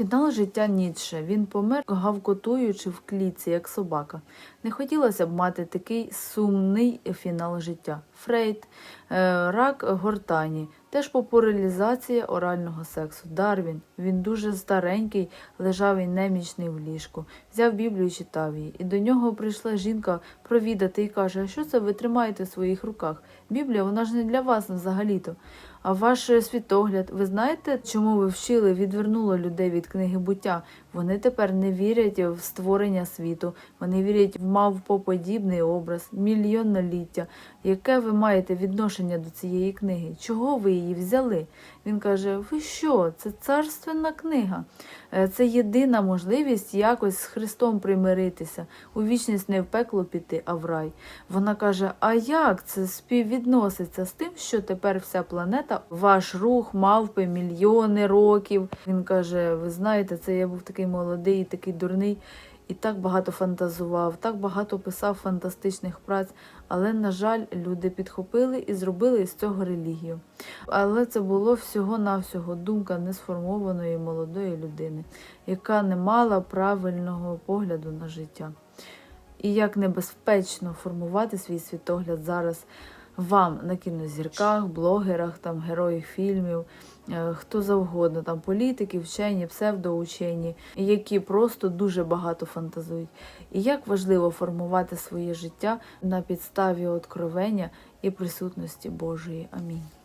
Фінал життя Ніцше. Він помер, гавкотуючи в клітці, як собака. Не хотілося б мати такий сумний фінал життя. Фрейд, е, рак гортані, теж популяризація орального сексу. Дарвін, він дуже старенький, лежав і немічний в ліжку. Взяв Біблію і читав її. І до нього прийшла жінка провідати і каже: А що це ви тримаєте в своїх руках? Біблія, вона ж не для вас взагалі-то. А ваш е, світогляд, ви знаєте, чому ви вчили, відвернуло людей від книги буття? Вони тепер не вірять в створення світу, вони вірять в мавпоподібний образ, мільйонноліття. Яке ви маєте відношення до цієї книги? Чого ви її взяли? Він каже: Ви що? Це царственна книга. Е, Це єдина можливість якось з Христом примиритися, у вічність не в пекло піти, а в рай. Вона каже: А як це співвідноситься з тим, що тепер вся планета, ваш рух, мавпи, мільйони років? Він каже: Ви знаєте, це я був такий молодий, такий дурний. І так багато фантазував, так багато писав фантастичних праць, але, на жаль, люди підхопили і зробили з цього релігію. Але це було всього-навсього думка несформованої молодої людини, яка не мала правильного погляду на життя. І як небезпечно формувати свій світогляд зараз вам на кінозірках, блогерах, там героїв фільмів, е, хто завгодно, там політики, вчені, псевдоучені, які просто дуже багато фантазують. І як важливо формувати своє життя на підставі откровення і присутності Божої. Амінь.